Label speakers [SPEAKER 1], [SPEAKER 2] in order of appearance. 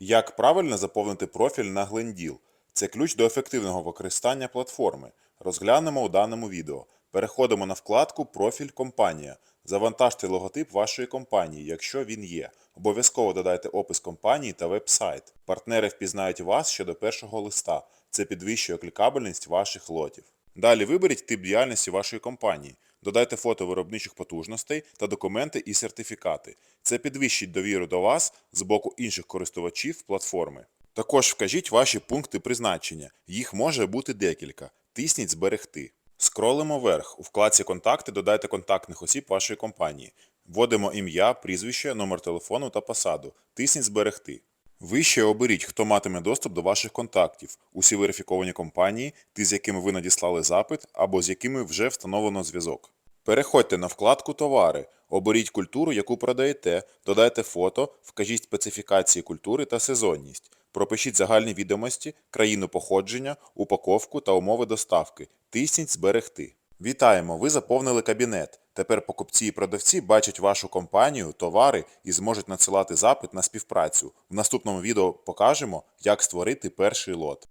[SPEAKER 1] Як правильно заповнити профіль на Гленділ? Це ключ до ефективного використання платформи. Розглянемо у даному відео. Переходимо на вкладку Профіль компанія. Завантажте логотип вашої компанії, якщо він є. Обов'язково додайте опис компанії та веб-сайт. Партнери впізнають вас ще до першого листа. Це підвищує клікабельність ваших лотів. Далі виберіть тип діяльності вашої компанії. Додайте фото виробничих потужностей та документи і сертифікати. Це підвищить довіру до вас з боку інших користувачів платформи. Також вкажіть ваші пункти призначення. Їх може бути декілька. Тисніть Зберегти. Скролимо вверх. У вкладці Контакти додайте контактних осіб вашої компанії. Вводимо ім'я, прізвище, номер телефону та посаду. Тисніть Зберегти. Вище оберіть, хто матиме доступ до ваших контактів, усі верифіковані компанії, ті, з якими ви надіслали запит або з якими вже встановлено зв'язок. Переходьте на вкладку Товари, оберіть культуру, яку продаєте, додайте фото, вкажіть специфікації культури та сезонність. Пропишіть загальні відомості, країну походження, упаковку та умови доставки. Тисніть Зберегти. Вітаємо! Ви заповнили кабінет. Тепер покупці і продавці бачать вашу компанію, товари і зможуть надсилати запит на співпрацю. В наступному відео покажемо, як створити перший лот.